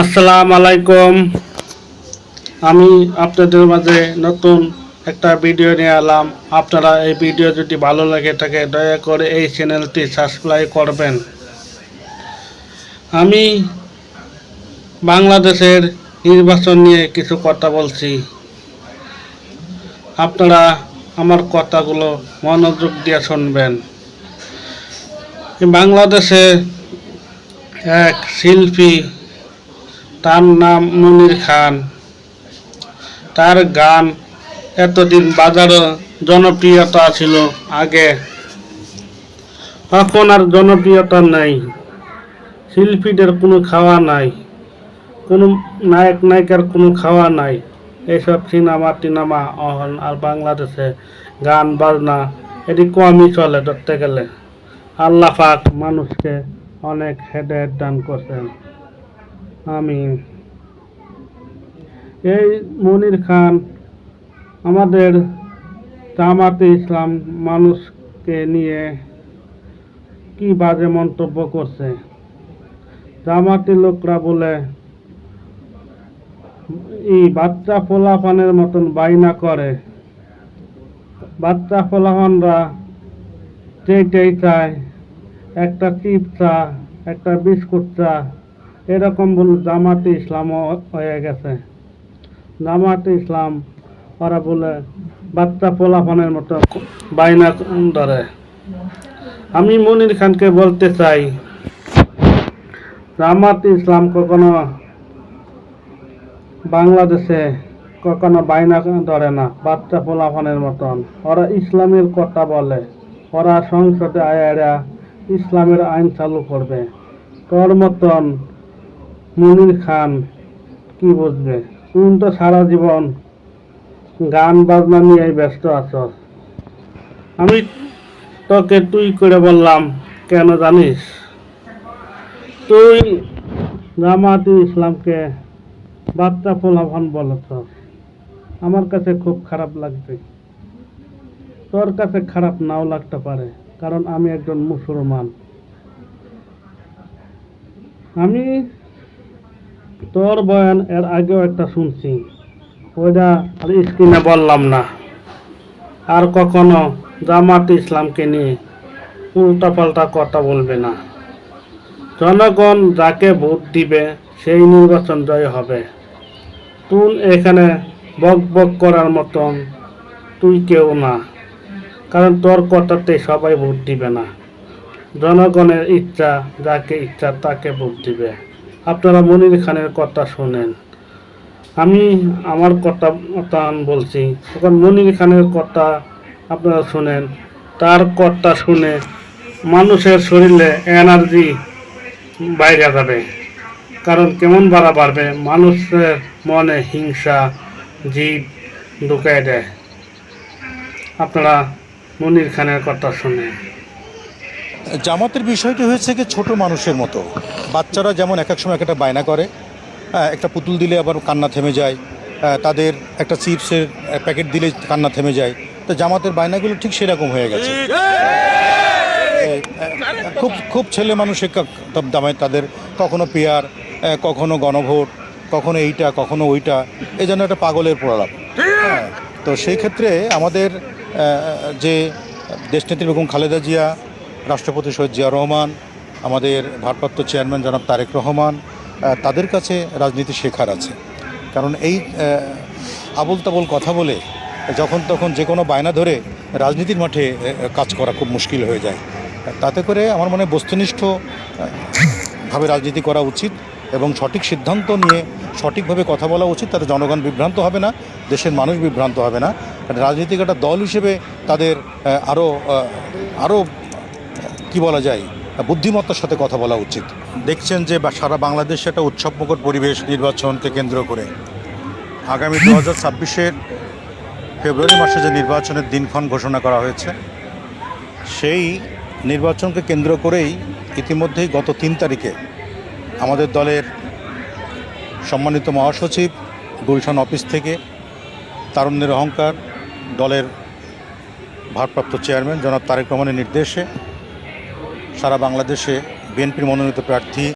আসসালামু আলাইকুম। আমি আপনাদের মাঝে নতুন একটা ভিডিও নিয়ে এলাম। আপনারা এই ভিডিও যদি ভালো লাগে থাকে, দয়া করে এই চ্যানেলটি সাবস্ক্রাইব করবেন। আমি বাংলাদেশের নির্বাচন নিয়ে কিছু কথা বলছি। আপনারা আমার কথাগুলো মনোযোগ দিয়ে শুনবেন। বাংলাদেশে এক শিল্পী, তার নাম মনির খান। তার গান এতদিন বাজারে জনপ্রিয়তা ছিল আগে। এখন আর জনপ্রিয়তা নাই। শিল্পীদের কোনো খাওয়া নাই। কোনো নায়ক, নায়িকার কোনো খাওয়া নাই। এইসব সিনেমা, টিনেমা, অহন আর বাংলাদেশে গান, বাজনা, এটি কমই চলে ধরতে গেলে। আল্লাহ পাক মানুষকে অনেক হেদায়ত দান করছেন। আমিন। এই মনির খান আমাদের জামাতে ইসলাম মানুষকে নিয়ে কি বাজে মন্তব্য করছে? জামাতি লোকরা বলে, এই বাচ্চা ফোলাফানের মতন বাইনা করে। বাচ্চা ফোলাফানরা যেটাই চায় একটা চিপ চা, একটা বিস্কুট চা, এরকম বলে জামাতে ইসলাম হয়ে গেছে। জামাতে ইসলাম, ওরা বলে বাচ্চা পোলাপানের মতো বাইনা ধরে। আমি মনির খানকে বলতে চাই, জামাতে ইসলাম কখনো বাংলাদেশে কখনো বাইনা ধরে না, বাচ্চা পোলাপানের মতন। ওরা ইসলামের কথা বলে, ওরা সংসদে আয়ারা ইসলামের আইন চালু করবে। তোর মতন মনির খান কি বুঝবে? তুমি তো সারা জীবন গান বাজনা নিয়ে ব্যস্ত আছো। আমি তোকে তুই করে বললাম, কেন জানিস? তুই জামাতি ইসলামকে বাচ্চা ফোলাফান বলেছ। আমার কাছে খুব খারাপ লাগছে। তোর কাছে খারাপ নাও লাগতে পারে। কারণ আমি একজন মুসলমান। আমি তোর বয়ান এর আগেও একটা শুনছি। ওইটা আর স্ক্রিনে বললাম না। আর কখনো জামাত ইসলামকে নিয়ে উল্টাপাল্টা কথা বলবে না। জনগণ যাকে ভোট দিবে, সেই নির্বাচন জয় হবে। তুই এখানে বক বক করার মতন তুই কেউ না। কারণ তোর কথাতে সবাই ভোট দিবে না। জনগণের ইচ্ছা, যাকে ইচ্ছা তাকে ভোট দিবে। আপনারা মনির খানের কথা শোনেন। আমি আমার কথা বলছি এখন মনির খানের কথা আপনারা শোনেন। তার কথা শুনে মানুষের শরীরে এনার্জি বাইরে যাবে। কারণ কেমন বাড়া বাড়বে, মানুষের মনে হিংসা জীব ঢুকাই দেয়। আপনারা মনির খানের কথা শুনে। জামাতের বিষয়টি হয়েছে কি ছোট মানুষের মতো। বাচ্চারা যেমন এক এক সময় একটা বায়না করে হ্যাঁ, একটা পুতুল দিলে আবার কান্না থেমে যায় হ্যাঁ, তাদের একটা চিপসের প্যাকেট দিলে কান্না থেমে যায়। তো জামাতের বায়নাগুলো ঠিক সেরকম হয়ে গেছে। খুব খুব ছেলে মানুষের কা- তা- দামে তাদের। কখনো পেয়ার কখনো গণভোট কখনো এইটা কখনো ওইটা। এই জন্য একটা পাগলের প্রলাপ। হ্যাঁ, তো সেই ক্ষেত্রে আমাদের যে দেশনেত্রী বেগম খালেদা জিয়া, রাষ্ট্রপতি সৈয়দ জিয়া রহমান, আমাদের ভারপ্রাপ্ত চেয়ারম্যান জনাব তারেক রহমান তাদের কাছে রাজনীতি শেখার আছে। কারণ এই আবোল তাবোল কথা বলে যখন তখন যে কোনো বায়না ধরে রাজনীতির মাঠে কাজ করা খুব মুশকিল হয়ে যায়। তাতে করে আমার মনে হয় বস্তুনিষ্ঠ ভাবে রাজনীতি করা উচিত এবং সঠিক সিদ্ধান্ত নিয়ে সঠিকভাবে কথা বলা উচিত, তাতে জনগণ বিভ্রান্ত হবে না, দেশের মানুষ বিভ্রান্ত হবে না। রাজনীতিক একটা দল হিসেবে তাদের আরও আরও কি বলা যায়, বুদ্ধিমত্তার সাথে কথা বলা উচিত। দেখছেন যে সারা বাংলাদেশে একটা উৎসবমুখর পরিবেশ নির্বাচনকে কেন্দ্র করে। আগামী দু হাজার ছাব্বিশের ফেব্রুয়ারি মাসে যে নির্বাচনের দিনক্ষণ ঘোষণা করা হয়েছে, সেই নির্বাচনকে কেন্দ্র করেই ইতিমধ্যেই গত তিন তারিখে আমাদের দলের সম্মানিত মহাসচিব, গুলশান অফিস থেকে, তারুণ্যের অহংকার দলের ভারপ্রাপ্ত চেয়ারম্যান জনাব তারেক রহমানের নির্দেশে সারা বাংলাদেশে বিএনপির মনোনীত প্রার্থী